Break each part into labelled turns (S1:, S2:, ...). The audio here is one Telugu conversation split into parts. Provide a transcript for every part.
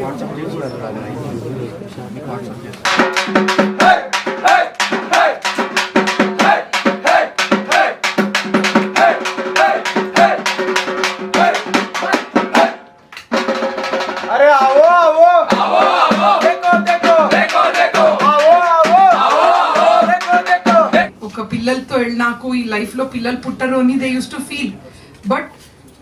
S1: వాట్సాప్ చేసి వాట్సాప్ చేసి అని they use to feel but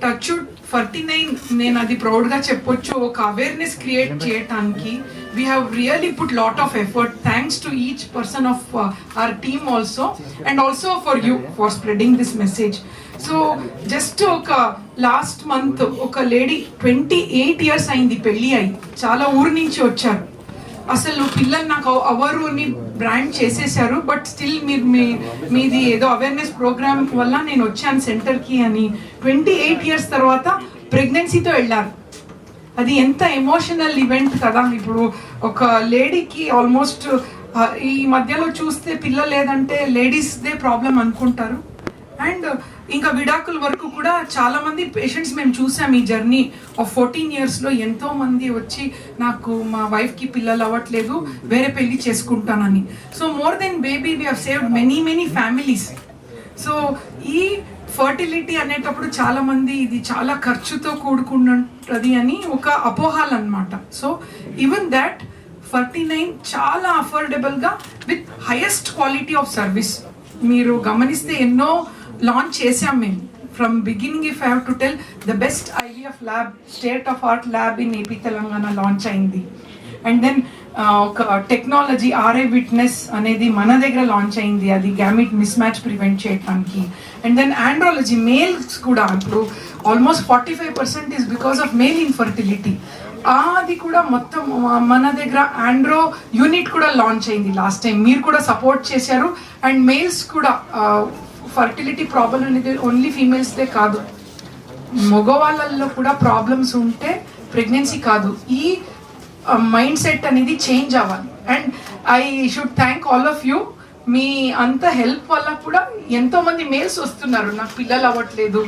S1: touch forty nine నేను అది ప్రౌడ్గా చెప్పొచ్చు. ఒక అవేర్నెస్ క్రియేట్ చేయటానికి we have really put lot of effort thanks to each person of our team also and also for you for spreading this message so just ఒక లాస్ట్ మంత్ ఒక లేడీ ట్వంటీ ఎయిట్ ఇయర్స్ అయింది పెళ్ళి అయి. చాలా ఊరు నుంచి వచ్చారు. అసలు పిల్లలు నాకు అవరు అని బ్రాండ్ చేసేసారు బట్ స్టిల్ మీరు మీ మీది ఏదో అవేర్నెస్ ప్రోగ్రామ్ వల్ల నేను వచ్చాను సెంటర్కి అని ట్వంటీ ఎయిట్ ఇయర్స్ తర్వాత ప్రెగ్నెన్సీతో వెళ్ళారు అది ఎంత ఎమోషనల్ ఈవెంట్ కదా. ఇప్పుడు ఒక లేడీకి ఆల్మోస్ట్ ఈ మధ్యలో చూస్తే పిల్ల లేదంటే లేడీస్దే ప్రాబ్లం అనుకుంటారు. అండ్ ఇంకా విడాకుల వరకు కూడా చాలా మంది పేషెంట్స్ మేము చూసాం ఈ జర్నీ ఆఫ్ ఫోర్టీన్ ఇయర్స్లో ఎంతో మంది వచ్చి నాకు మా వైఫ్కి పిల్లలు అవ్వట్లేదు వేరే పెళ్ళి చేసుకుంటానని. So more than baby we have saved many many families so ఈ ఫర్టిలిటీ అనేటప్పుడు చాలా మంది ఇది చాలా ఖర్చుతో కూడుకున్నది అని ఒక అపోహాలు అనమాట so even that forty nine చాలా అఫోర్డబుల్గా with highest quality of service మీరు గమనిస్తే ఎన్నో లాంచ్ చేసాం మేము. From beginning if have to tell the best IVF lab state of art lab in AP Telangana launch అయింది. అండ్ దెన్ ఒక టెక్నాలజీ ఆర్ఐ విట్నెస్ అనేది మన దగ్గర లాంచ్ అయింది. అది గ్యామిట్ మిస్ మ్యాచ్ ప్రివెంట్ చేయడానికి అండ్ దెన్ ఆండ్రాలజీ మేల్స్ కూడా ఇప్పుడు almost forty five percent is because of male infertility అది కూడా మొత్తం మన దగ్గర ఆండ్రో యూనిట్ కూడా లాంచ్ అయింది లాస్ట్ టైం మీరు కూడా సపోర్ట్ చేశారు. అండ్ మేల్స్ కూడా ఫర్టిలిటీ ప్రాబ్లం అనేది ఓన్లీ ఫీమేల్స్దే కాదు. మగవాళ్ళల్లో కూడా ప్రాబ్లమ్స్ ఉంటే ప్రెగ్నెన్సీ కాదు. ఈ మైండ్ సెట్ అనేది చేంజ్ అవ్వాలి. And I should thank all of you మీ అంత హెల్ప్ వల్ల కూడా ఎంతో మంది వస్తున్నారు. నాకు పిల్లలు అవ్వట్లేదు.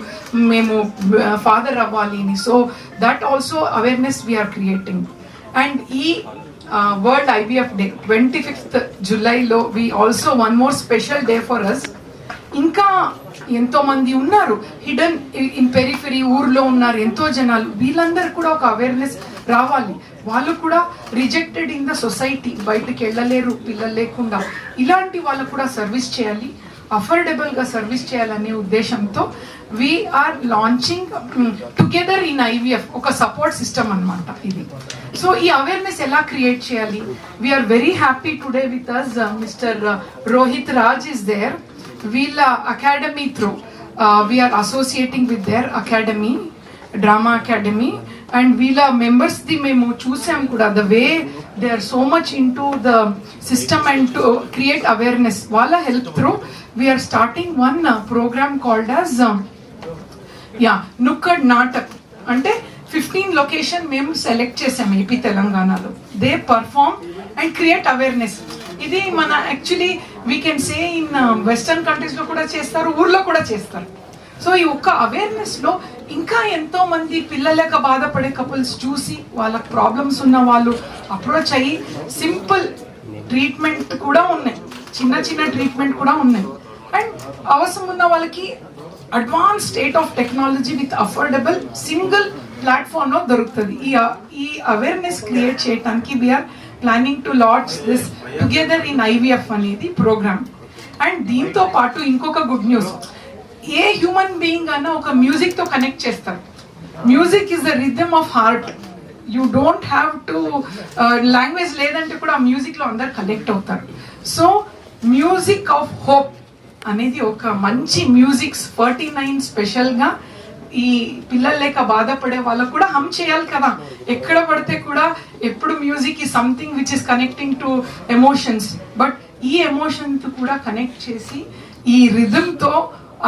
S1: మేము ఫాదర్ అవ్వాలి అని. So that also awareness we are creating and ఈ world IVF day twenty fifth జూలైలో we also one more special day for us ఇంకా ఎంతో మంది ఉన్నారు. హిడెన్ ఇన్ పెరిఫెరీ ఊర్లో ఉన్నారు ఎంతో జనాలు. వీళ్ళందరూ కూడా ఒక అవేర్నెస్ రావాలి. వాళ్ళు కూడా రిజెక్టెడ్ ఇన్ ద సొసైటీ బయటకు వెళ్ళలేరు పిల్లలు లేకుండా. ఇలాంటి వాళ్ళు కూడా సర్వీస్ చేయాలి. అఫోర్డబుల్గా సర్వీస్ చేయాలనే ఉద్దేశంతో we are launching together in IVF ఒక సపోర్ట్ సిస్టమ్ అన్నమాట ఇది. సో ఈ అవేర్నెస్ ఎలా క్రియేట్ చేయాలి? We are very happy today with us mister Rohit Raj is there వీళ్ళ academy through we are associating with their academy drama academy and వీళ్ళ మెంబర్స్ ది మేము చూసాం కూడా the way they are so much into the system and to create awareness వాళ్ళ help through we are starting one program called as yeah nukkad natak అంటే ఫిఫ్టీన్ లొకేషన్ మేము సెలెక్ట్ చేసాం ఏపీ తెలంగాణలో they perform and create awareness ఇది మన actually we can say in western కంట్రీస్లో కూడా చేస్తారు ఊర్లో కూడా చేస్తారు. సో ఈ ఒక్క అవేర్నెస్లో ఇంకా ఎంతో మంది పిల్లలకు బాధపడే కపుల్స్ చూసి వాళ్ళకి ప్రాబ్లమ్స్ ఉన్న వాళ్ళు అప్రోచ్ అయ్యి సింపుల్ ట్రీట్మెంట్ కూడా ఉన్నాయి. చిన్న చిన్న ట్రీట్మెంట్ కూడా ఉన్నాయి. అండ్ అవసరం ఉన్న వాళ్ళకి advance state of technology with affordable single ప్లాట్ఫామ్లో దొరుకుతుంది. ఈ ఈ అవేర్నెస్ క్రియేట్ చేయడానికి we are planning to launch this together in IVF అనేది ప్రోగ్రామ్ అండ్ దీంతో పాటు ఇంకొక good news a human being అన్న ఒక మ్యూజిక్తో కనెక్ట్ చేస్తారు. Music is the rhythm of heart you don't have to language లేదంటే కూడా ఆ మ్యూజిక్లో అందరు కనెక్ట్ అవుతారు. సో మ్యూజిక్ ఆఫ్ హోప్ అనేది ఒక మంచి మ్యూజిక్స్ ఫార్టీ నైన్ స్పెషల్గా ఈ పిల్లలు లేక బాధపడే వాళ్ళకు కూడా హమ్ చేయాలి కదా. ఎక్కడ పడితే కూడా ఎప్పుడు మ్యూజిక్ ఈ something which is connecting to emotions but ఈ ఎమోషన్స్ కూడా కనెక్ట్ చేసి ఈ రిథమ్తో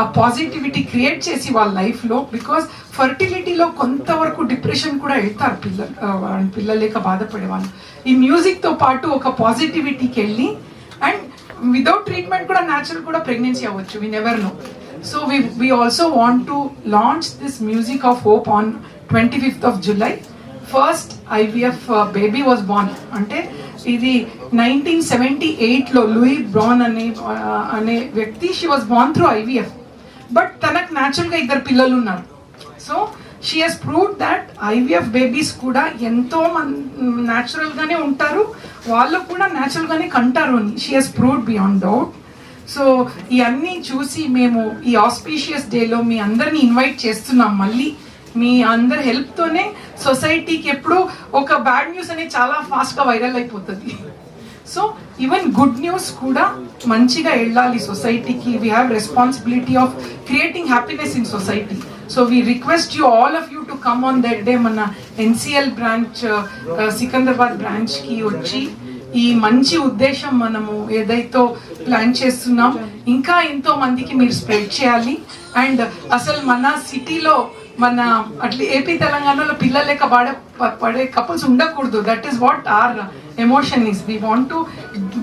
S1: ఆ పాజిటివిటీ క్రియేట్ చేసి వాళ్ళ లైఫ్లో బికాస్ ఫర్టిలిటీలో కొంతవరకు డిప్రెషన్ కూడా వెళ్తారు పిల్లలు వాళ్ళ పిల్లలు లేక బాధపడే వాళ్ళు. ఈ మ్యూజిక్తో పాటు ఒక పాజిటివిటీకి వెళ్ళి అండ్ వితౌట్ ట్రీట్మెంట్ కూడా న్యాచురల్ కూడా ప్రెగ్నెన్సీ అవ్వచ్చు. We never know so we we also want to launch this music of hope on twenty fifth of July first IVF baby was born అంటే ఇది నైన్టీన్ సెవెంటీ ఎయిట్లో లూయి బ్రాన్ అనే uh, అనే వ్యక్తి she was born through IVF but తనకు న్యాచురల్గా ఇద్దరు పిల్లలు ఉన్నారు. So she has proved that IVF babies కూడా ఎంతో మంది న్యాచురల్గానే ఉంటారు. వాళ్ళు కూడా న్యాచురల్గానే కంటారు అని she has proved beyond doubt so ఇవన్నీ చూసి మేము ఈ ఆస్పీషియస్ డేలో మీ అందరిని ఇన్వైట్ చేస్తున్నాం. మళ్ళీ మీ అందరి హెల్ప్తోనే సొసైటీకి ఎప్పుడు ఒక బ్యాడ్ న్యూస్ అనేది చాలా ఫాస్ట్గా వైరల్ అయిపోతుంది. సో ఈవెన్ గుడ్ న్యూస్ కూడా మంచిగా వెళ్ళాలి సొసైటీకి we have responsibility of creating happiness in society so we request you all of you to come on that day మన ఎన్సిఎల్ బ్రాంచ్ సికింద్రాబాద్ బ్రాంచ్కి వచ్చి ఈ మంచి ఉద్దేశం మనము ఏదైతే ప్లాన్ చేస్తున్నాం ఇంకా ఎంతో మందికి మీరు స్ప్రెడ్ చేయాలి. అండ్ అసలు మన సిటీలో మన అట్లా ఏపీ తెలంగాణలో పిల్లలు లేక పడే పడే కపుల్స్ ఉండకూడదు. That is what our emotion is we want to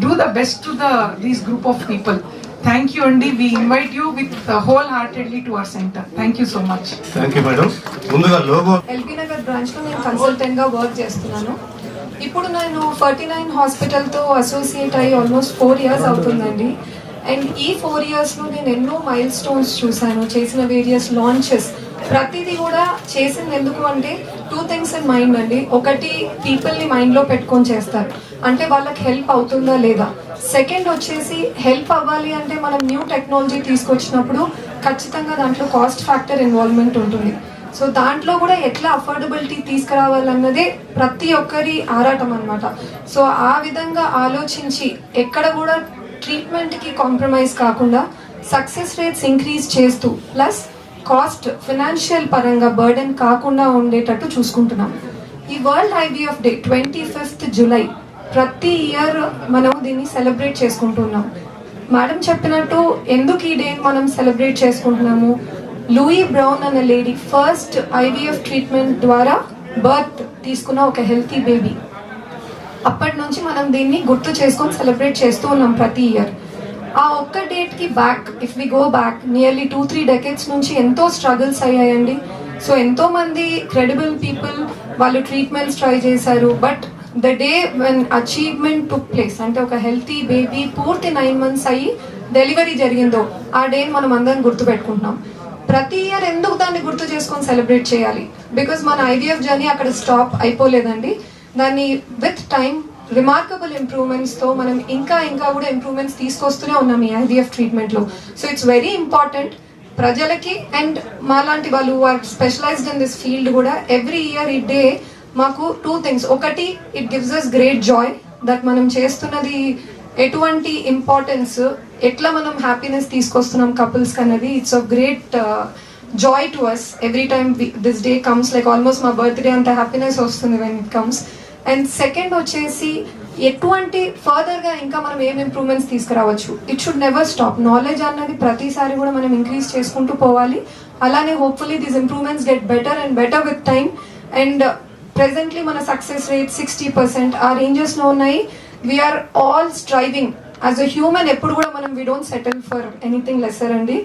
S1: do the best to the these group of people thank you అండి we invite you with wholeheartedly to our centre thank you so much
S2: thank you madam ముందుగా లోగో
S3: ఎల్బీ నగర్ బ్రాంచ్లో నేను కన్సల్టెంట్గా వర్క్ చేస్తున్నాను. ఇప్పుడు నేను ఫార్టీ నైన్ హాస్పిటల్తో అసోసియేట్ అయ్యి ఆల్మోస్ట్ ఫోర్ ఇయర్స్ అవుతుందండి. అండ్ ఈ ఫోర్ ఇయర్స్లో నేను ఎన్నో మైల్ స్టోన్స్ చూశాను. చేసిన వేరియస్ లాంచెస్ ప్రతిదీ కూడా చేసింది ఎందుకు అంటే టూ థింగ్స్ ఇన్ మైండ్ అండి. ఒకటి పీపుల్ని మైండ్లో పెట్టుకొని చేస్తారు. అంటే వాళ్ళకి హెల్ప్ అవుతుందా లేదా? సెకండ్ వచ్చేసి హెల్ప్ అవ్వాలి అంటే మనం న్యూ టెక్నాలజీ తీసుకొచ్చినప్పుడు ఖచ్చితంగా దాంట్లో కాస్ట్ ఫ్యాక్టర్ ఇన్వాల్వ్మెంట్ ఉంటుంది. సో దాంట్లో కూడా ఎట్లా అఫోర్డబిలిటీ తీసుకురావాలన్నదే ప్రతి ఒక్కరి ఆరాటం అనమాట సో ఆ విధంగా ఆలోచించి ఎక్కడ కూడా ట్రీట్మెంట్కి కాంప్రమైజ్ కాకుండా సక్సెస్ రేట్స్ ఇంక్రీజ్ చేస్తూ ప్లస్ కాస్ట్ ఫినాన్షియల్ పరంగా బర్డెన్ కాకుండా ఉండేటట్టు చూసుకుంటున్నాం. ఈ world IVF day twenty fifth July ప్రతి ఇయర్ మనం దీన్ని సెలబ్రేట్ చేసుకుంటున్నాం. మేడం చెప్పినట్టు ఎందుకు ఈ డే మనం సెలబ్రేట్ చేసుకుంటున్నాము? లూయి బ్రౌన్ అనే లేడీ ఫస్ట్ ఐవీఎఫ్ ట్రీట్మెంట్ ద్వారా బర్త్ తీసుకున్న ఒక హెల్తీ బేబీ. అప్పటి నుంచి మనం దీన్ని గుర్తు చేసుకొని సెలబ్రేట్ చేస్తూ ఉన్నాం ప్రతి ఇయర్. ఆ ఒక్క డేట్కి back if we go back nearly two three decades నుంచి ఎంతో స్ట్రగుల్స్ అయ్యాయండి. సో ఎంతో మంది క్రెడిబుల్ పీపుల్ వాళ్ళు ట్రీట్మెంట్స్ ట్రై చేశారు. But the day when achievement took place అంటే ఒక హెల్తీ బేబీ పూర్తి నైన్ మంత్స్ అయ్యి డెలివరీ జరిగిందో ఆ డే మనం అందరం గుర్తుపెట్టుకుంటున్నాం. ప్రతి ఇయర్ ఎందుకు దాన్ని గుర్తు చేసుకొని సెలబ్రేట్ చేయాలి? బికాజ్ మన ఐవీఎఫ్ జర్నీ అక్కడ స్టాప్ అయిపోలేదండి. దాన్ని విత్ టైం రిమార్కబుల్ ఇంప్రూవ్మెంట్స్తో మనం ఇంకా ఇంకా కూడా ఇంప్రూవ్మెంట్స్ తీసుకొస్తూనే ఉన్నాం ఈ ఐవీఎఫ్ ట్రీట్మెంట్లో సో ఇట్స్ వెరీ ఇంపార్టెంట్ ప్రజలకి అండ్ మాలాంటి వాళ్ళు are specialised in this field కూడా ఎవ్రీ ఇయర్ ఈ డే మాకు టూ థింగ్స్ ఒకటి it gives us great joy that మనం చేస్తున్నది ఎటువంటి ఇంపార్టెన్స్ ఎట్లా మనం హ్యాపీనెస్ తీసుకొస్తున్నాం కపుల్స్ అన్నది it's of great joy to us every time this day comes like almost మా బర్త్డే అంత హ్యాపీనెస్ వస్తుంది when it comes and second వచ్చేసి ఎటువంటి ఫర్దర్గా ఇంకా మనం ఏం ఇంప్రూవ్మెంట్స్ తీసుకురావచ్చు? It should never stop knowledge అన్నది ప్రతిసారి కూడా మనం ఇంక్రీజ్ చేసుకుంటూ పోవాలి. అలానే hopefully these improvements get better and better with time and presently మన సక్సెస్ రేట్ సిక్స్టీ పర్సెంట్ ఆ రేంజెస్లో ఉన్నాయి. We are all striving as a human ఎప్పుడు కూడా మనం we don't settle for anything lesser అండి.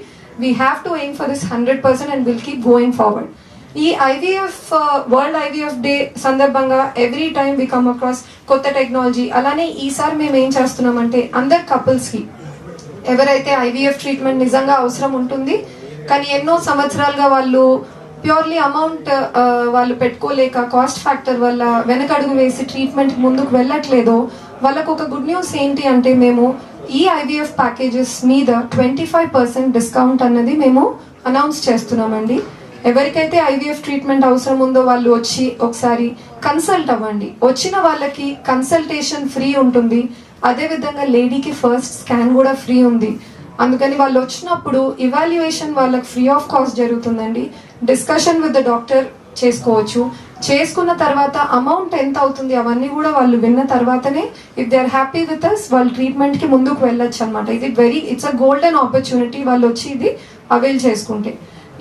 S3: We have to aim for this hundred percent and will keep going forward ఈ ఐవీఎఫ్ వరల్డ్ ఐవీఎఫ్ డే సందర్భంగా every time we come across కొత్త టెక్నాలజీ అలానే ఈసారి మేము ఏం చేస్తున్నామంటే అందరు కపుల్స్కి ఎవరైతే ఐవీఎఫ్ ట్రీట్మెంట్ నిజంగా అవసరం ఉంటుంది కానీ ఎన్నో సంవత్సరాలుగా వాళ్ళు ప్యూర్లీ అమౌంట్ uh, వాళ్ళు పెట్టుకోలేక కాస్ట్ ఫ్యాక్టర్ వల్ల వెనకడుగు వేసి ట్రీట్మెంట్ ముందుకు వెళ్ళట్లేదో వాళ్ళకు ఒక గుడ్ న్యూస్ ఏంటి అంటే మేము ఈ ఐవీఎఫ్ ప్యాకేజెస్ మీద ట్వంటీ ఫైవ్ పర్సెంట్ డిస్కౌంట్ అన్నది మేము అనౌన్స్ చేస్తున్నామండి. ఎవరికైతే ఐవీఎఫ్ ట్రీట్మెంట్ అవసరం ఉందో వాళ్ళు వచ్చి ఒకసారి కన్సల్ట్ అవ్వండి. వచ్చిన వాళ్ళకి కన్సల్టేషన్ ఫ్రీ ఉంటుంది. అదేవిధంగా లేడీకి ఫస్ట్ స్కాన్ కూడా ఫ్రీ ఉంది. అందుకని వాళ్ళు వచ్చినప్పుడు ఇవాల్యుయేషన్ వాళ్ళకి ఫ్రీ ఆఫ్ కాస్ట్ జరుగుతుందండి. డిస్కషన్ విత్ ద డాక్టర్ చేసుకోవచ్చు. చేసుకున్న తర్వాత అమౌంట్ ఎంత అవుతుంది అవన్నీ కూడా వాళ్ళు విన్న తర్వాతనే if they are happy with us వాళ్ళు ట్రీట్మెంట్కి ముందుకు వెళ్ళొచ్చు అనమాట ఇది very it's a golden opportunity వాళ్ళు వచ్చి ఇది అవైల్ చేసుకుంటే.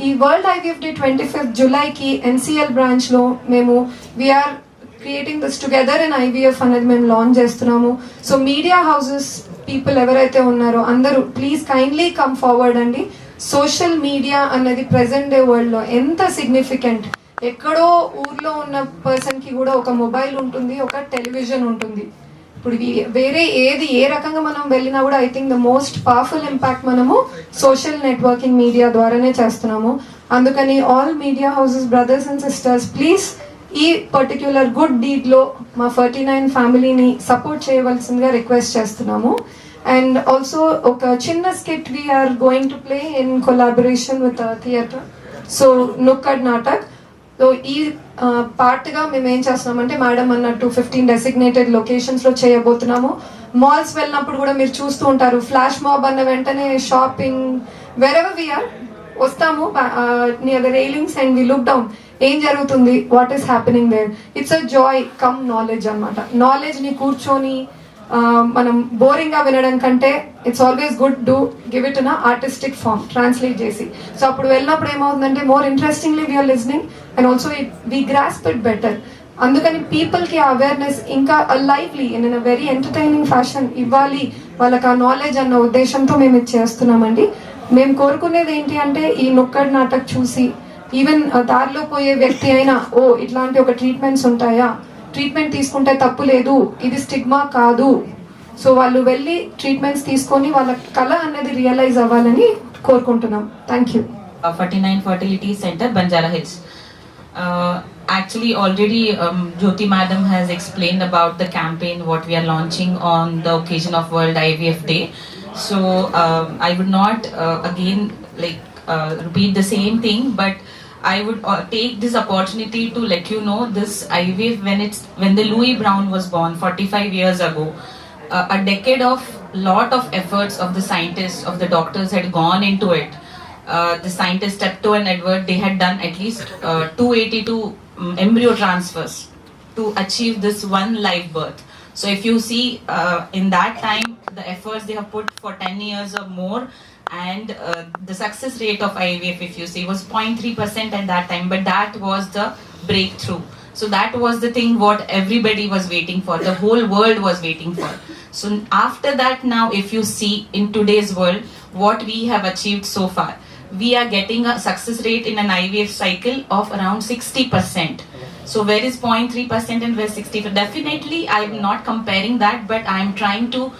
S3: ఈ world IVF day twenty fifth జూలైకి NCL బ్రాంచ్లో మేము we are creating this together in IVF అనేది మేము లాంచ్ చేస్తున్నాము. సో మీడియా హౌసెస్ పీపుల్ ఎవరైతే ఉన్నారో అందరూ ప్లీజ్ కైండ్లీ కమ్ ఫార్వర్డ్ అండి. సోషల్ మీడియా అన్నది ప్రజెంట్ డే వరల్డ్లో ఎంత సిగ్నిఫికెంట్ ఎక్కడో ఊర్లో ఉన్న పర్సన్కి కూడా ఒక మొబైల్ ఉంటుంది ఒక టెలివిజన్ ఉంటుంది. ఇప్పుడు వేరే ఏది ఏ రకంగా మనం వెళ్ళినా కూడా I think the most powerful impact మనము సోషల్ నెట్వర్కింగ్ మీడియా ద్వారానే చేస్తున్నాము. అందుకని all media houses brothers and sisters please ఈ పర్టిక్యులర్ గుడ్ డీడ్లో మా ఫర్టీ నైన్ ఫ్యామిలీని సపోర్ట్ చేయవలసిందిగా రిక్వెస్ట్ చేస్తున్నాము. అండ్ ఆల్సో ఒక చిన్న skit we are going to play in collaboration with theatre so nukkad natak so ఈ పార్ట్గా మేము ఏం చేస్తున్నామంటే మేడం అన్నట్టు ఫిఫ్టీన్ డెసిగ్నేటెడ్ లొకేషన్స్లో చేయబోతున్నాము. మాల్స్ వెళ్ళినప్పుడు కూడా మీరు చూస్తూ ఉంటారు. ఫ్లాష్ మాబ్ అన్న వెంటనే షాపింగ్ వెరెవర్ వీఆర్ వస్తాము. Near the railings and we look down ఏం జరుగుతుంది? What is happening there it's a joy come knowledge అనమాట నాలెడ్జ్ని కూర్చొని మనం బోరింగ్గా వినడం కంటే it's always good to give it in artistic form translate చేసి. సో అప్పుడు వెళ్ళినప్పుడు ఏమవుతుందంటే more interestingly we are listening and also it we grasp it better అందుకని పీపుల్కి అవేర్నెస్ ఇంకా lively in in very entertaining fashion ఇవ్వాలి. వాళ్ళకి ఆ నాలెడ్జ్ అన్న ఉద్దేశంతో మేము ఇది చేస్తున్నామండి. మేము కోరుకునేది ఏంటి అంటే ఈ నొక్కడి నాటక్ చూసి ఈవెన్ దారిలో పోయే వ్యక్తి అయినా ఓ ఇట్లాంటి ఒక ట్రీట్మెంట్స్ ఉంటాయా? ట్రీట్మెంట్ తీసుకుంటే తప్పు లేదు. ఇది స్టిగ్మా కాదు. సో వాళ్ళు వెళ్ళి ట్రీట్మెంట్స్ తీసుకొని వాళ్ళ కళ అనేది రియలైజ్ అవ్వాలని కోరుకుంటున్నాం. Thank you
S4: forty nine fertility centre Banjara Hills actually already Jyothi madam has explain about the campaign what we are launching on the occasion of world IVF day so I would not again like repeat the same thing but I would uh, take this opportunity to let you know this IVF when it's when the Louis Brown was born 45 years ago. Uh, a decade of lot of efforts of the scientists of the doctors had gone into it uh, the scientists Tepto and Edward, they had done at least uh, 282 um, embryo transfers to achieve this one live birth. So if you see uh, in that time, the efforts they have put for 10 years or more, and uh, the success rate of IVF, if you see, was 0.3% at that time, but that was the breakthrough. So that was the thing what everybody was waiting for, the whole world was waiting for. So after that, now if you see in today's world what we have achieved so far, we are getting a success rate in an IVF cycle of around 60%. So where is 0.3% and where is 60? Definitely, I'm not comparing that, but I'm trying to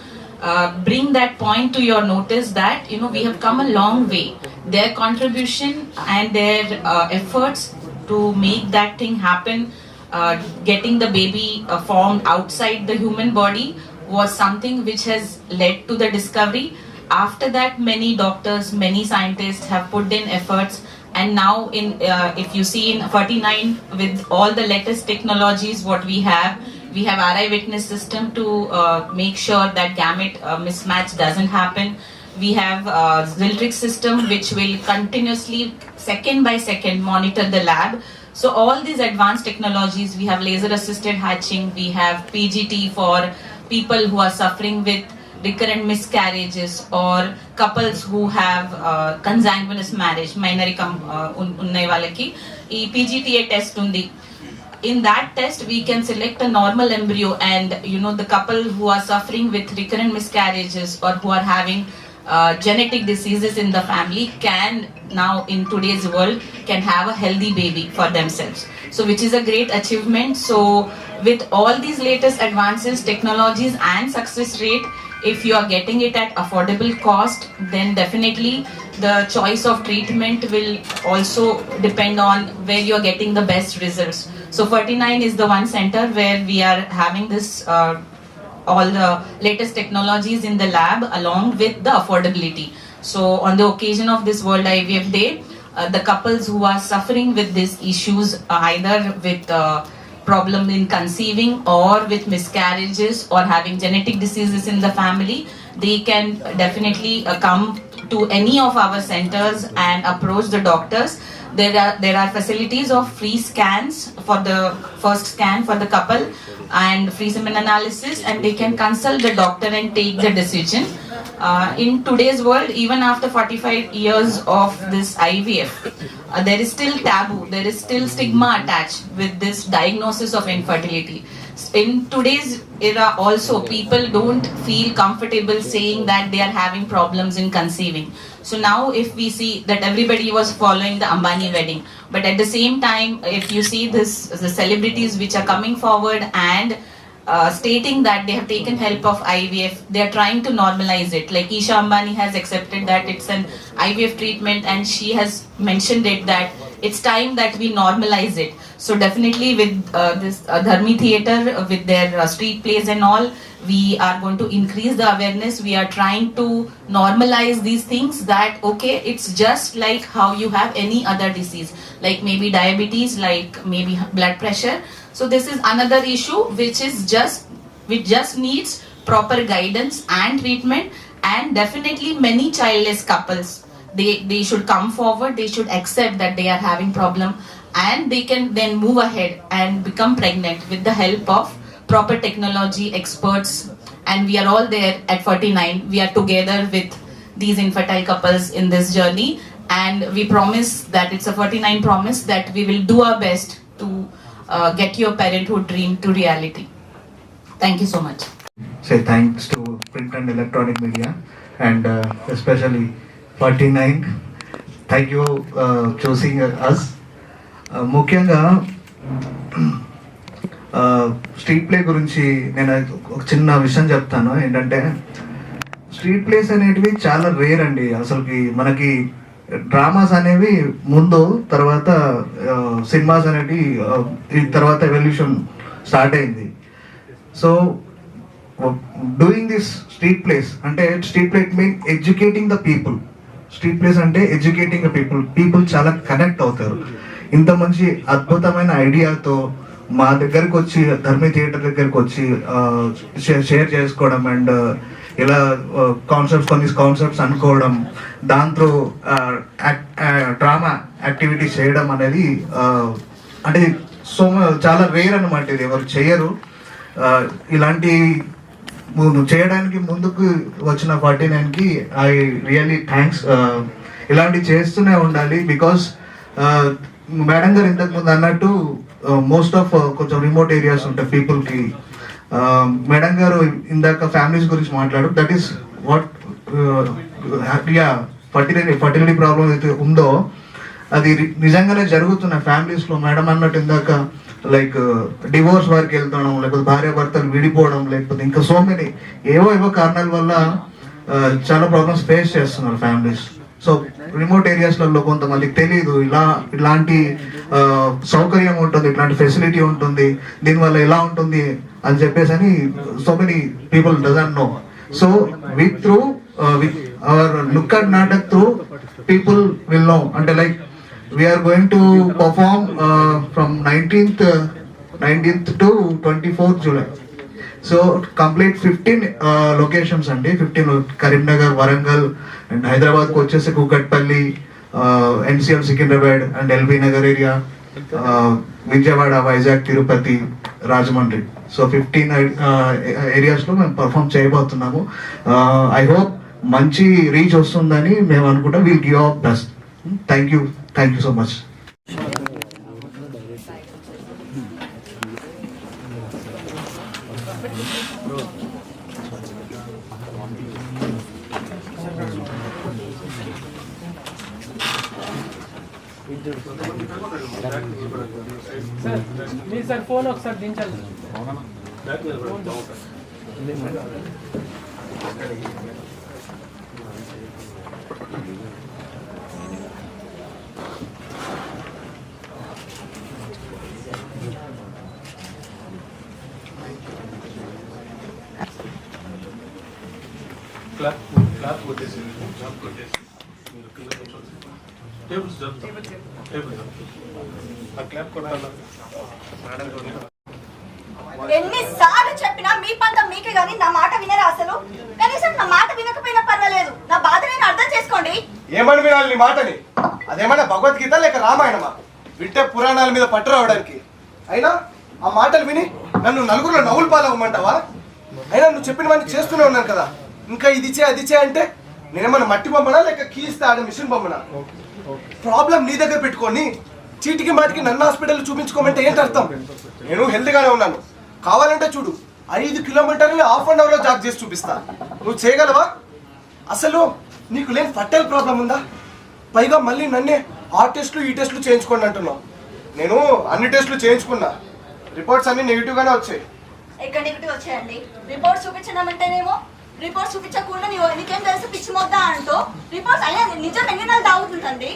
S4: uh, bring that point to your notice that you know we have come a long way. Their contribution and their uh, efforts to make that thing happen, uh, getting the baby uh, formed outside the human body was something which has led to the discovery. After that, many doctors, many scientists have put in efforts, and now in uh, if you see in 49 with all the latest technologies, what we have, we have RI witness system to uh, make sure that gamete uh, mismatch doesn't happen. We have uh, Ziltrix system which will continuously second by second monitor the lab. So all these advanced technologies, we have laser assisted hatching, we have PGT for people who are suffering with recurrent miscarriages or couples who have uh, consanguineous marriage, minoricum uh, un- ఉన్నే వాళ్ళకి ఈ PGTA test ఉంది in that test we can select a normal embryo and you know the couple who are suffering with recurrent miscarriages or who are having uh, genetic diseases in the family can now in today's world can have a healthy baby for themselves. So which is a great achievement. So with all these latest advances technologies and success rate if you are getting it at affordable cost then definitely the choice of treatment will also depend on where you are getting the best results. So 49 is the one center where we are having this uh, all the latest technologies in the lab along with the affordability. So on the occasion of this world ivf day uh, the couples who are suffering with these issues, either with uh, problem in conceiving or with miscarriages or having genetic diseases in the family, they can definitely uh, come to any of our centers and approach the doctors. There are there are facilities of free scans for the first scan for the couple and free semen analysis, and they can consult the doctor and take the decision. Uh, in today's world, even after 45 years of this IVF, uh, there is still taboo, there is still stigma attached with this diagnosis of infertility. In today's era, also, people don't feel comfortable saying that they are having problems in conceiving. So now, if we see that everybody was following the Ambani wedding, but at the same time, if you see this, the celebrities which are coming forward and uh, stating that they have taken help of IVF. They are trying to normalize it. Like Isha Ambani has accepted that it's an IVF treatment and she has mentioned it that it's time that we normalize it. So definitely with uh, this uh, Dharmi Theatre, uh, with their uh, street plays and all, we are going to increase the awareness. We are trying to normalize these things that, okay, it's just like how you have any other disease, like maybe diabetes, like maybe blood pressure. So this is another issue which is just which just needs proper guidance and treatment and definitely many childless couples they they should come forward they should accept that they are having problem and they can then move ahead and become pregnant with the help of proper technology experts. And we are all there at 49 we are together with these infertile couples in this journey. And we promise that it's a 49 promise that we will do our best to uh, get your parenthood dream to reality. Thank you so much.
S5: Say thanks to print and electronic media and uh, especially 49 nine thank you choosing us uh, ముఖ్యంగా uh, స్ట్రీట్ ప్లే గురించి నేను ఒక చిన్న విషయం చెప్తాను. ఏంటంటే స్ట్రీట్ ప్లేస్ అనేటివి చాలా రేర్ అండి. అసలుకి మనకి డ్రామాస్ అనేవి ముందు తర్వాత uh, సినిమాస్ అనేటివి ఈ తర్వాత ఎవల్యూషన్ స్టార్ట్ అయింది. So doing this street plays అంటే street play mean educating the people street plays అంటే ఎడ్యుకేటింగ్ పీపుల్ పీపుల్ చాలా కనెక్ట్ అవుతారు. ఇంత మంచి అద్భుతమైన ఐడియాతో మా దగ్గరకు వచ్చి ధర్మి థియేటర్ దగ్గరకు వచ్చి షేర్ చేసుకోవడం అండ్ ఇలా కాన్సెప్ట్స్ కొన్ని కాన్సెప్ట్స్ అనుకోవడం దాంతో డ్రామా యాక్టివిటీస్ చేయడం అనేది అంటే సో చాలా రేర్ అనమాట ఇది ఎవరు చేయరు. ఇలాంటి చేయడానికి ముందుకు వచ్చిన ఫార్టీ నైన్కి ఐ రియలీ థ్యాంక్స్ ఇలాంటివి చేస్తూనే ఉండాలి బికాస్ uh, మేడం గారు ఇంతకు ముందు అన్నట్టు uh, మోస్ట్ ఆఫ్ uh, కొంచెం రిమోట్ ఏరియాస్ ఉంటాయి పీపుల్కి మేడం గారు ఇందాక ఫ్యామిలీస్ గురించి మాట్లాడు that is what yeah fertility fertility problem అయితే ఉందో అది నిజంగానే జరుగుతున్న ఫ్యామిలీస్లో మేడం అన్నట్టు ఇందాక లైక్ డివోర్స్ వరకు వెళ్తాం లేకపోతే భార్య భర్తలు విడిపోవడం లేకపోతే ఇంకా సో మెనీ ఏవో ఏవో కారణాల వల్ల చాలా ప్రాబ్లమ్స్ ఫేస్ చేస్తున్నారు ఫ్యామిలీస్ సో రిమోట్ ఏరియాస్లలో కొంత మళ్ళీ తెలియదు ఇలా ఇలాంటి సౌకర్యం ఉంటుంది ఇట్లాంటి ఫెసిలిటీ ఉంటుంది దీనివల్ల ఎలా ఉంటుంది అని చెప్పేసి అని so many people doesn't know so with through with our look at Natak through people will know అంటే like we are going to perform uh, from 19th uh, 19th to 24th July. So complete 15 uh, అండి. 15 కరీంనగర్ వరంగల్ అండ్ హైదరాబాద్కు వచ్చేసి Kukatpally NCM Secunderabad and LB Nagar area Vijayawada Vizag Tirupati Rajahmundry so fifteen ఏరియాస్లో మేము పర్ఫామ్ చేయబోతున్నాము. Uh, ఐ హోప్ మంచి రీచ్ వస్తుందని మేము అనుకుంటాం. Will give our best thank you thank you so much
S6: me sir phone ఒకసారి దించాలి.
S7: క్లాప్ క్లాప్ కొట్టేసి కొట్టేసి మీరు కింద కూర్చోండి.
S8: ఎన్నిసార్లు చెప్పినా మీ పంత మీకే గానీ నా మాట వినరా అసలు? కనీసం నా మాట వినకపోయినా పర్వాలేదు. నా బాధ నేను అర్థం చేసుకోండి.
S9: ఏమని వినాలి నీ మాటని? అదేమన్నా భగవద్గీత లేక రామాయణమా? వింటే పురాణాల మీద పట్టు రావడానికి. అయినా ఆ మాటలు విని నన్ను నలుగురిలో నవ్వులు పాలవ్వమంటావా? అయినా నువ్వు చెప్పినవన్నీ చేస్తూనే ఉన్నాను కదా. ఇంకా ఇది చే అది చే అంటే నేనేమన్నా మట్టి బొమ్మనా లేక కీస్తే ఆడే మిషన్ బొమ్మనా? ప్రాబ్లం నీ దగ్గర పెట్టుకొని చీటికి మాటికి నన్ను హాస్పిటల్ చూపించుకోమంటే ఏంటి అర్థం? నేను హెల్తీగానే ఉన్నాను. కావాలంటే చూడు ఐదు కిలోమీటర్లు హాఫ్ అన్ అవర్లో జాగ్ చేసి చూపిస్తా. నువ్వు చేయగలవా? అసలు నీకు లేని ఫట్టల్ ప్రాబ్లం ఉందా? పైగా మళ్ళీ నన్నే ఆ టెస్ట్లు ఈ టెస్ట్లు చేయించుకోండి అంటున్నావు. నేను అన్ని టెస్ట్లు చేయించుకున్నా. రిపోర్ట్స్ అన్ని నెగిటివ్ గానే వచ్చాయి.
S8: ఎక్కడ నెగిటివ్ వచ్చాయండి? రిపోర్ట్ చూపించడం రిపోర్ట్స్ రిపోర్ట్ చూపించకుండా నీవు నీకేం తెలుసు పిచ్చి మొద్దా అంటూ? రిపోర్ట్స్ అయినా నిజం ఎన్ని నెలలు దాగుతుందండి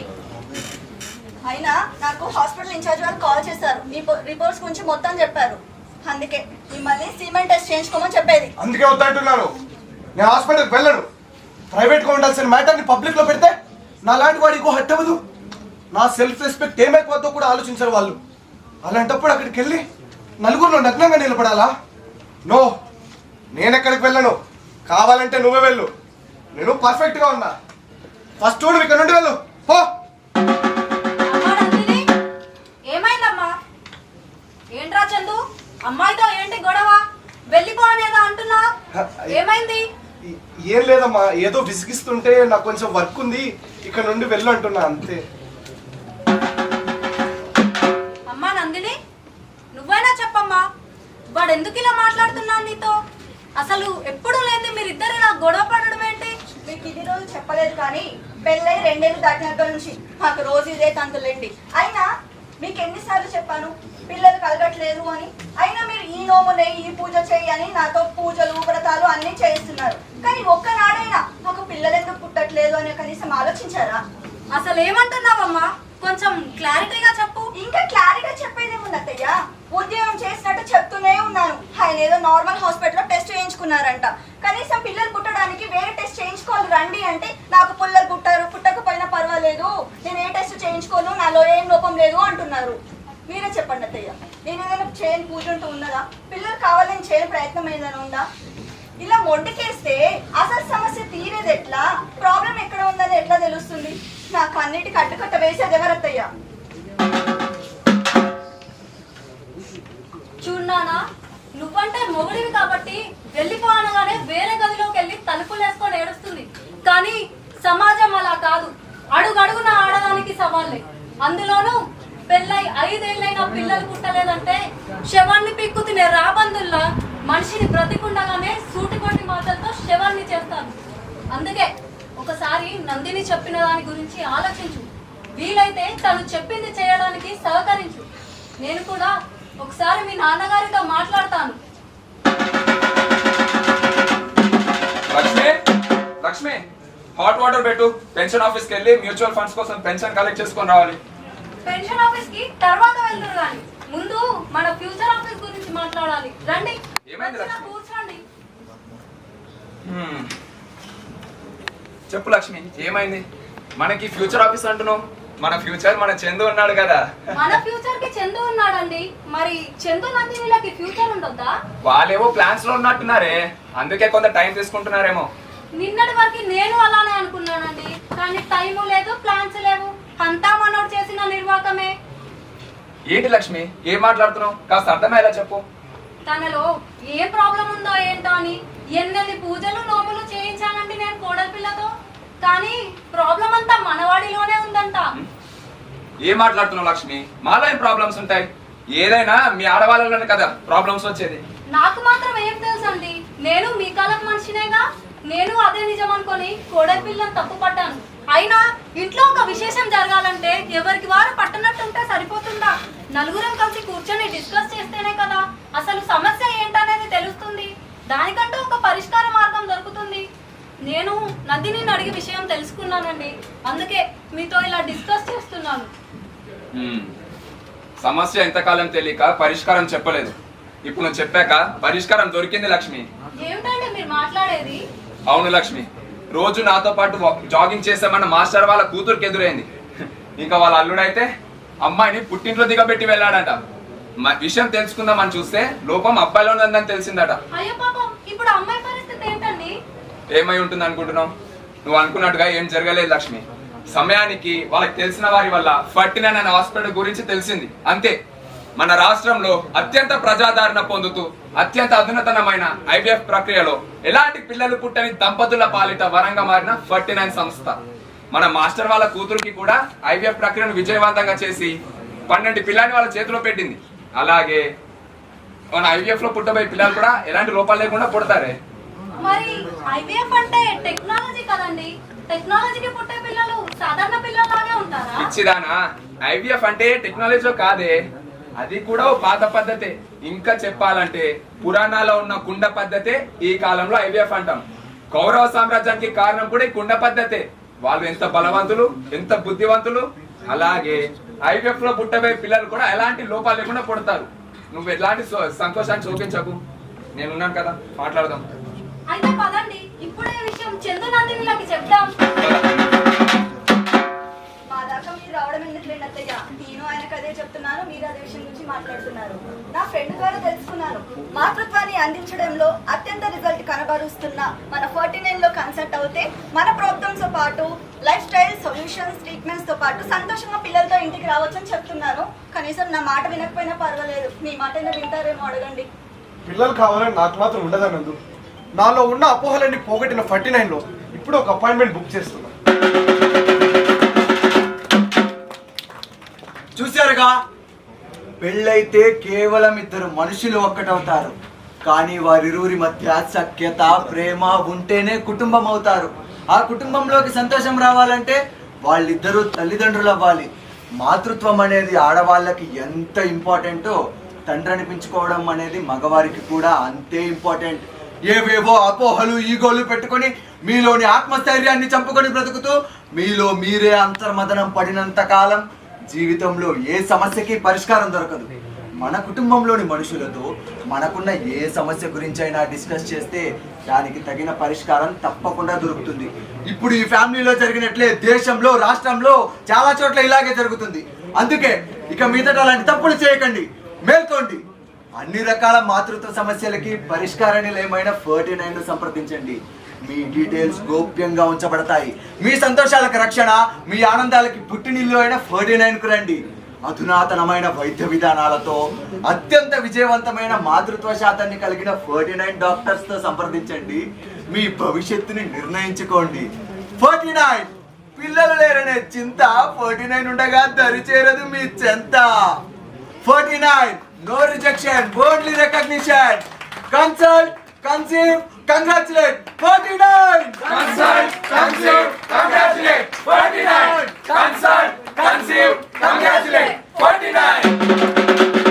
S8: అయినా నాకు హాస్పిటల్ ఇన్ఛార్జ్ వాళ్ళు కాల్ చేశారు. మీ రిపోర్ట్స్ గురించి మొత్తం చెప్పారు. అందుకే మిమ్మల్ని సిమెంట్ టెస్ట్ చేయించుకోమని చెప్పేది.
S9: అందుకే వద్దంటున్నాను నేను హాస్పిటల్కి వెళ్ళను. ప్రైవేట్గా ఉండాల్సిన మ్యాటర్ని పబ్లిక్లో పెడితే నా లాంటి వాడికి హట్టవదు అవ్వదు. నా సెల్ఫ్ రెస్పెక్ట్ ఏమైపోతుందో కూడా ఆలోచించరు వాళ్ళు. అలాంటప్పుడు అక్కడికి వెళ్ళి నలుగురిలో నగ్నంగా నిలబడాలా? నో నేను ఎక్కడికి వెళ్ళను? కావాలంటే నువ్వే వెళ్ళు. నేను పర్ఫెక్ట్గా ఉన్నా. ఫస్ట్ నువ్వు ఇక్కడ నుండి వెళ్ళు. పో.
S8: ఏమైందమ్మా? ఏంట్రా చందు? అమ్మాయితో ఏంటి గొడవ? వెళ్ళిపో అనేదా అంటున్నా? ఏమైంది?
S9: ఏం లేదమ్మా. ఏదో విసిగిస్తుంటే నాకు కొంచెం వర్క్ ఉంది. ఇక్కడ నుండి వెళ్ళు అంటున్నా అంతే.
S8: అమ్మా నందిని నువ్వైనా చెప్పమ్మా. వాడు ఎందుకు ఇలా మాట్లాడుతున్నాడు నీతో? అసలు ఎప్పుడు లేని మీరిద్దరు ఇలా గొడవ పడడం ఏంటి? మీకు ఇన్ని రోజులు చెప్పలేదు కానీ పెళ్ళై రెండేళ్ళు దాటిన దగ్గర నుంచి మాకు రోజు ఇదే తంతులేండి. అయినా మీకు ఎన్నిసార్లు చెప్పాను పిల్లలు కలగట్లేదు అని. అయినా మీరు ఈ నోమునే ఈ పూజ చేయి అని నాతో పూజలు వ్రతాలు అన్నీ చేయిస్తున్నారు. కానీ ఒక్కనాడైనా మాకు పిల్లలు ఎందుకు పుట్టట్లేదు అని కనీసం ఆలోచించారా? అసలు ఏమంటున్నావమ్మా? కొంచెం క్లారిటీగా చెప్పు. ఇంకా క్లారిటీగా చెప్పేది ఏముంది అత్తయ్య? ఉద్యోగం చేసినట్టు చెప్తూనే ఉన్నాను. ఆయన ఏదో నార్మల్ హాస్పిటల్లో టెస్ట్ చేయించుకున్నారంట కనీసం పిల్లలు పుట్టడానికి వేరే టెస్ట్ చేయించుకోవాలి రండి అంటే నాకు పిల్లలు పుట్టారు పుట్టకపోయినా పర్వాలేదు నేను ఏ టెస్ట్ చేయించుకోను నాలో ఏం లోపం లేదు అంటున్నారు. మీరే చెప్పండి అత్తయ్య. నేను ఏదైనా చేయని పూజ ఉంటూ ఉన్నదా? పిల్లలు కావాలని చేయని ప్రయత్నం ఏదైనా ఉందా? ఇలా మొండికేస్తే అసలు సమస్య తీరేది ఎట్లా? ప్రాబ్లం ఎక్కడ ఉందని ఎట్లా తెలుస్తుంది? నాకు అన్నిటికి అడ్డుకట్ట వేసేది ఎవరత్తయ్యా
S10: చూన్నానా నువ్వంటే మొగుడివి కాబట్టి వెళ్ళిపో అనగానే వేరే గదిలోకి వెళ్ళి తలుపులు వేసుకొని ఏడుస్తుంది. కానీ సమాజం అలా కాదు. అడుగడుగున ఆడదానికి సవాళ్ళే. అందులోనూ పెళ్ళై ఐదేళ్ళైనా పిల్లలు పుట్టలేదంటే శవాన్ని పిక్కు తినే రాబందుల్లా మనిషిని బ్రతికుండగానే సూటికోటి మాటలతో శవాన్ని చేస్తారు. అందుకే ఒకసారి నందిని చెప్పిన దాని గురించి ఆలోచించు. వీలైతే తను చెప్పింది చేయడానికి సహకరించు. నేను కూడా ఒకసారి మీ నాన్నగారితో మాట్లాడతాను.
S7: లక్ష్మి లక్ష్మి హాట్ వాటర్ పెట్టు. పెన్షన్ ఆఫీస్కి వెళ్ళి మ్యూచువల్ ఫండ్స్ కోసం పెన్షన్ కలెక్ట్ చేసుకొని రావాలి.
S10: పెన్షన్ ఆఫీస్కి తర్వాత వెళ్తారు కానీ ముందు మన ఫ్యూచర్ ఆఫీస్ గురించి మాట్లాడాలి. రండి.
S7: ఏమైంది లక్ష్మి?
S10: కూర్చోండి.
S7: చెప్పు లక్ష్మి ఏమైంది? మనకి ఫ్యూచర్ ఆఫీస్ అంటున్నావు. మన ఫ్యూచర్ మన చందు ఉన్నాడు కదా.
S10: మన ఫ్యూచర్కి చందు ఉన్నాడండి. మరి చందు నందినిలకి ఫ్యూచర్ ఉండొద్దా?
S7: వాళ్ళేవో ప్లాన్స్లో ఉన్నట్టున్నారే. అందుకే కొంత టైం తీసుకుంటున్నారేమో.
S10: నిన్నటి వరకు నేను అలానే అనుకున్నానండి. కానీ టైము లేదు ప్లాన్స్ లేవు. అంతా మనోడు చేసిన నిర్వాకమే.
S7: ఏంటి లక్ష్మి? ఏం మాట్లాడుతున్నావు? కాస్త అర్థమయ్యేలా చెప్పు.
S10: తనలో ఏ ప్రాబ్లం ఉందో ఏంటో అని ఎన్నెన్ని పూజలు నోములు చేయించానండి నేను కోడలి పిల్లతో. కానీ ప్రాబ్లం అంతా మనవాడిలోనే ఉందంట.
S7: ఏం మాట్లాడుతున్నావు లక్ష్మి? మాలో ఏం ప్రాబ్లమ్స్ ఉంటాయి? ఏదైనా మీ ఆడవాళ్ళలోనే కదా ప్రాబ్లమ్స్ వచ్చేది.
S10: నాకు మాత్రం ఏం తెలుసండి? నేను మీ కాలం మనిషినేగా? నేను అదే నిజం అనుకొని కోడలి పిల్లని తప్పు పడ్డాను అయినా ఇంట్లో ఒక విశేషం జరగాలంటే ఎవరికి వారు పట్టనట్టుంటే సరిపోతుందా? నలుగురం కలిసి కూర్చొని డిస్కస్ చేస్తేనే కదా. అసలు సమస్య ఏంటనేది తెలుస్తుంది. దానికంటూ ఒక పరిష్కార మార్గం దొరుకుతుంది. నేను నందిని అడిగి విషయం తెలుసుకున్నానండి. అందుకే మీతో ఇలా డిస్కస్ చేస్తున్నాను.
S7: సమస్య ఎంతకాలం తెలియక పరిష్కారం చెప్పలేదు. ఇప్పుడు నువ్వు చెప్పాక పరిష్కారం దొరికింది లక్ష్మి.
S10: ఏమిటండి మీరు మాట్లాడేది?
S7: అవును లక్ష్మి. రోజు నాతో పాటు జాగింగ్ చేసామన్న మాస్టర్ వాళ్ళ కూతురుకి ఎదురైంది. ఇంకా వాళ్ళ అల్లుడైతే అమ్మాయిని పుట్టింట్లో దిగబెట్టి వెళ్ళాడట. విషయం తెలుసుకుందామని చూస్తే లోపం అబ్బాయిలో ఉందని తెలిసిందట.
S10: అయ్యో పాపం ఇప్పుడు అమ్మాయి
S7: ఏమై ఉంటుంది అనుకుంటున్నావు? నువ్వు అనుకున్నట్టుగా ఏం జరగలేదు లక్ష్మి. సమయానికి వాళ్ళకి తెలిసిన వారి వల్ల ఫర్టినైన్ అనే హాస్పిటల్ గురించి తెలిసింది. అంతే. మన రాష్ట్రంలో అత్యంత ప్రజాదరణ పొందుతూ అత్యంత అధునతనమైన ఐవీఎఫ్ ప్రక్రియలో ఎలాంటి పిల్లలు పుట్టని దంపతుల పాలిట వరంగా మారిన ఫర్టినైన్ సంస్థ. మన మాస్టర్ వాళ్ళ కూతురికి కూడా ఐవీఎఫ్ ప్రక్రియను విజయవంతంగా చేసి పన్నెండు పిల్లని వాళ్ళ చేతిలో పెట్టింది. అలాగే మన ఐవీఎఫ్లో పుట్టబోయే పిల్లలు కూడా ఎలాంటి లోపాలు లేకుండా పుడతారే?
S10: మరి ఐవీఎఫ్ అంటే టెక్నాలజీ కదండి. టెక్నాలజీకి పుట్టే పిల్లలు సాధారణ పిల్లలాగే ఉంటారా?
S7: పిచ్చిదానా? ఐవీఎఫ్ అంటే టెక్నాలజీలో కాదే. అది కూడా ఓ పాత పద్ధతే. ఇంకా చెప్పాలంటే పురాణాల్లో ఉన్న కుండ పద్ధతే ఈ కాలంలో ఐవీఎఫ్ అంటాం. కౌరవ సామ్రాజ్యానికి కారణం కూడా ఈ కుండ పద్ధతే. వాళ్ళు ఎంత బలవంతులు ఎంత బుద్ధివంతులు. అలాగే ఐవీఎఫ్లో పుట్టబోయే పిల్లలు కూడా ఎలాంటి లోపాలు లేకుండా పుడతారు. నువ్వు ఎలాంటి సో- సంతోషాన్ని చూపించకు. నేనున్నాను కదా. మాట్లాడదాం.
S10: అయితే పదండి ఇప్పుడే విషయం చందు నందినికి చెప్తాం
S8: మా దాకా మీరు రావడం ఎందుకులేండి అత్తయ్య? నేను ఆయనకు అదే చెప్తున్నాను మీరు అదే విషయం గురించి మాట్లాడుతున్నారు. నా ఫ్రెండ్ ద్వారా తెలుసుకున్నాను. మాతృత్వాన్ని అందించడంలో అత్యంత రిజల్ట్ కనబరుస్తున్న మన ఫార్టీ నైన్లో కన్సల్ట్ అవుతే మన ప్రాబ్లమ్స్తో పాటు లైఫ్ స్టైల్ సొల్యూషన్స్ ట్రీట్మెంట్స్తో పాటు సంతోషంగా పిల్లలతో ఇంటికి రావచ్చని చెప్తున్నాను. కనీసం నా మాట వినకపోయినా పర్వాలేదు. మీ మాట అయినా వింటారేమో అడగండి.
S9: పిల్లలు కావాలని నాకు మాత్రం ఉండదన్నందు నాలో ఉన్న అపోహలన్నీ పోగొట్టిన ఫార్టీ నైన్లో ఇప్పుడు ఒక అపాయింట్మెంట్ బుక్ చేస్తున్నా.
S11: చూశారుగా? పెళ్ళైతే కేవలం ఇద్దరు మనుషులు ఒక్కటవుతారు. కానీ వారిరువురి మధ్య సఖ్యత ప్రేమ ఉంటేనే కుటుంబం అవుతారు. ఆ కుటుంబంలోకి సంతోషం రావాలంటే వాళ్ళిద్దరూ తల్లిదండ్రులు అవ్వాలి మాతృత్వం అనేది ఆడవాళ్ళకి ఎంత ఇంపార్టెంటో తండ్రి అనిపించుకోవడం అనేది మగవారికి కూడా అంతే ఇంపార్టెంట్. ఏవేవో అపోహలు ఈగోలు పెట్టుకొని మీలోని ఆత్మస్థైర్యాన్ని చంపుకొని బ్రతుకుతూ మీలో మీరే అంతర్మదనం పడినంత కాలం జీవితంలో ఏ సమస్యకి పరిష్కారం దొరకదు. మన కుటుంబంలోని మనుషులతో మనకున్న ఏ సమస్య గురించి అయినా డిస్కస్ చేస్తే దానికి తగిన పరిష్కారం తప్పకుండా దొరుకుతుంది. ఇప్పుడు ఈ ఫ్యామిలీలో జరిగినట్లే దేశంలో రాష్ట్రంలో చాలా చోట్ల ఇలాగే జరుగుతుంది. అందుకే ఇక మీదట అలాంటి తప్పులు చేయకండి. మేల్కోండి. అన్ని రకాల మాతృత్వ సమస్యలకి పరిష్కారాన్ని లేమైన ఫర్టీ నైన్ సంప్రదించండి. మీ డీటెయిల్స్ గోప్యంగా ఉంచబడతాయి. మీ సంతోషాలకు రక్షణ మీ ఆనందాలకి పుట్టినిల్లు అయిన ఫర్టీ నైన్కు రండి. అధునాతనమైన వైద్య విధానాలతో అత్యంత విజయవంతమైన మాతృత్వ శాతాన్ని కలిగిన ఫర్టీ నైన్ డాక్టర్స్తో సంప్రదించండి. మీ భవిష్యత్తుని నిర్ణయించుకోండి. ఫర్టీ నైన్ పిల్లలు లేరనే చింత ఫర్టీ నైన్ ఉండగా దరిచేరదు మీ చెంత. Forty nine No rejection, boldly recognition. Consult, conceive, congratulate. 49!
S7: Consult, conceive, congratulate. 49! Consult, conceive, congratulate. 49!